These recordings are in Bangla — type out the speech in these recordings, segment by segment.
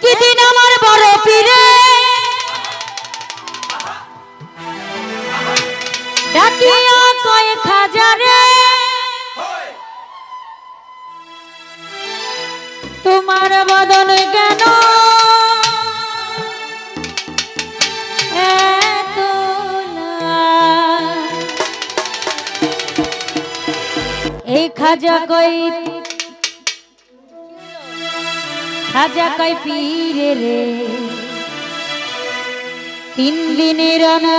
একই দিন আমার বড় পীরে। ডাকিয়া কয়েক হাজারে তোমার বদন কেন এই খাজা কই সাজা কয় পীরে রে তিন দিনের না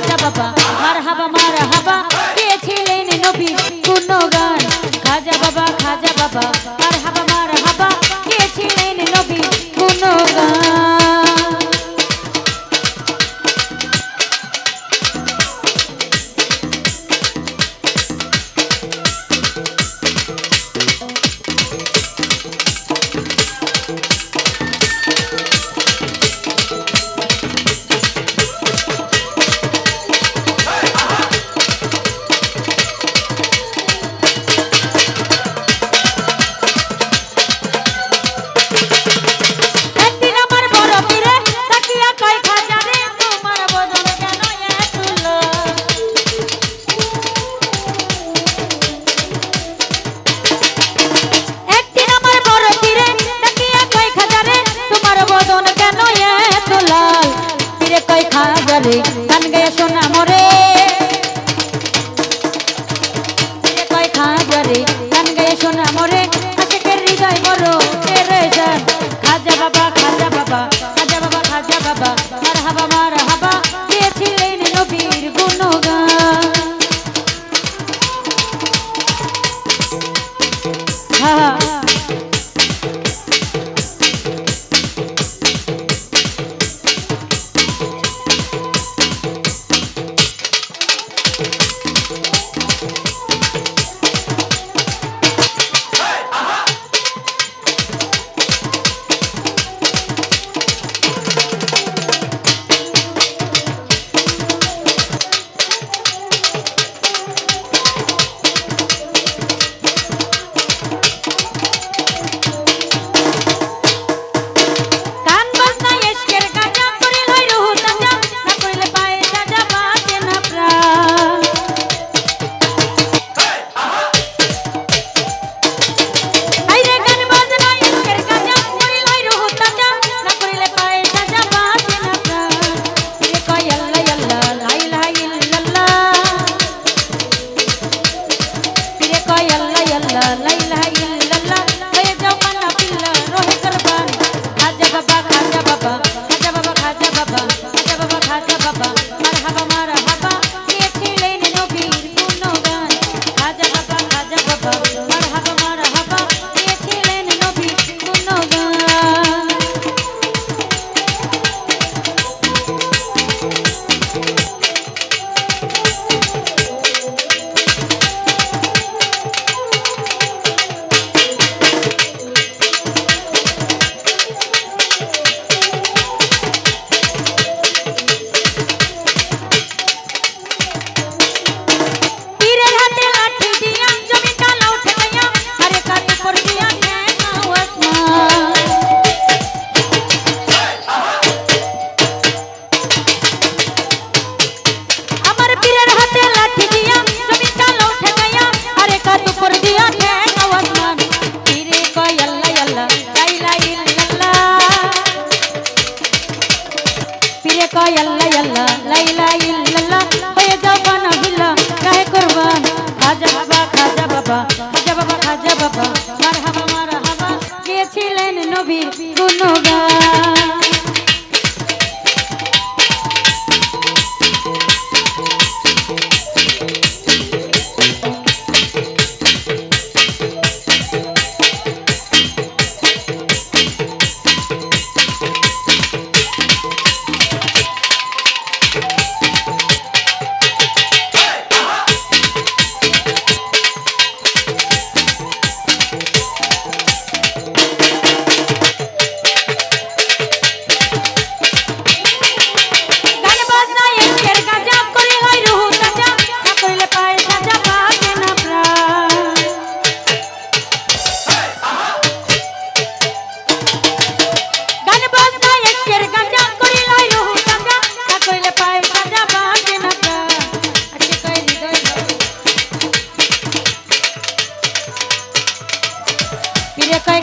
রাজা বাবা মার হাবা মার হাবা মারহাবা মারহাবা মার। কয় আল্লাহ আল্লাহ লা ইলাহা ইল্লাল্লাহ হয়ে যাও বানা বিল্লা কাহে কুরবান খাজা বাবা খাজা বাবা খাজা বাবা খাজা বাবা মারহাবা মারহাবা গেছিলেন নবীর গুণগান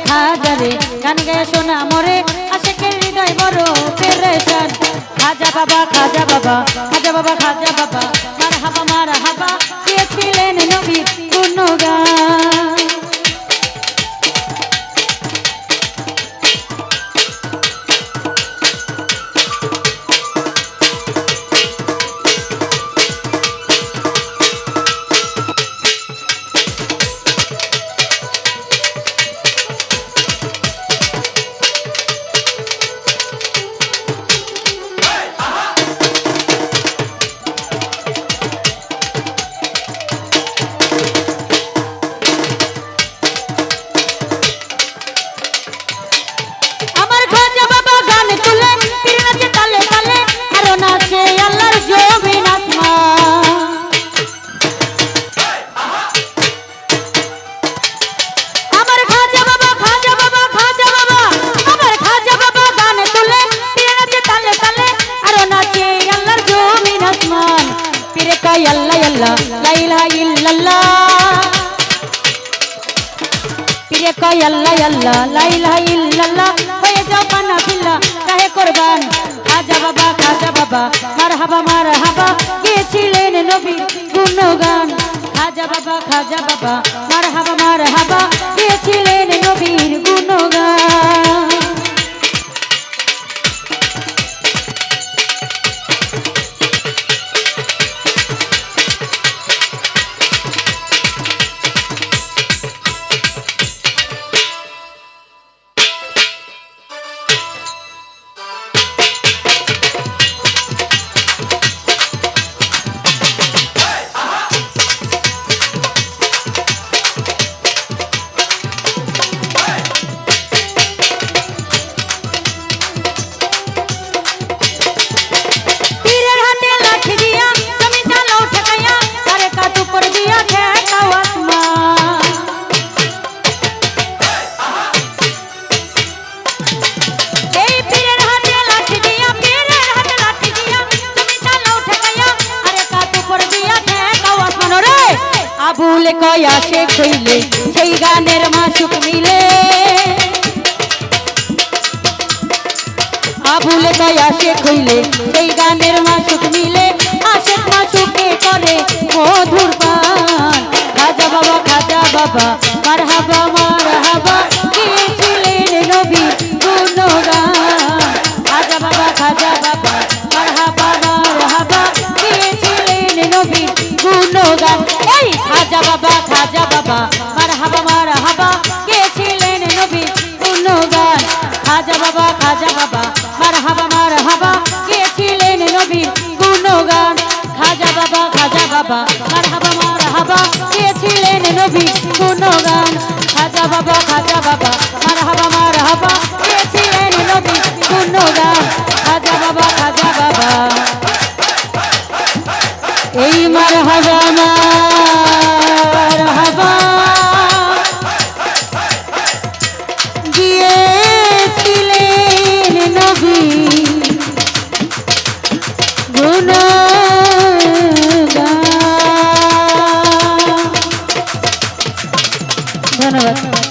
খাজারে গান গায়ে শোনা মরে, আশেকের হৃদয় বড় পেরেশান। খাজা বাবা খাজা বাবা খাজা বাবা খাজা বাবা, মার হাবা মার হাবা গিয়েছিলেন নবী কোন আমার আল্লাহ লা ইলাহা ইল্লাল্লাহ হয়ে যাও পানা বিল্লা কাহে কুরবান। খাজা বাবা খাজা বাবা, মারহাবা মারহাবা গেছিলেন নবীর গুণগান। খাজা বাবা খাজা বাবা আবুলে কয় আসে খুইলে সেই গানের মাসুক মিলে। আবুলে তাই আসে খুইলে সেই গানের মাসুক মিলে। বাবা মার হাবা মার হাবা। গিয়েছিলেন নবী? গুণগান। খাজা বাবা খাজা বাবা মারহাবা মারহাবা গেছিলেন নবীর গুণগান। খাজা বাবা খাজা বাবা মারহাবা মারহাবা গেছিলেন নবীর গুণগান। খাজা বাবা খাজা বাবা। ಧನ್ಯವಾದ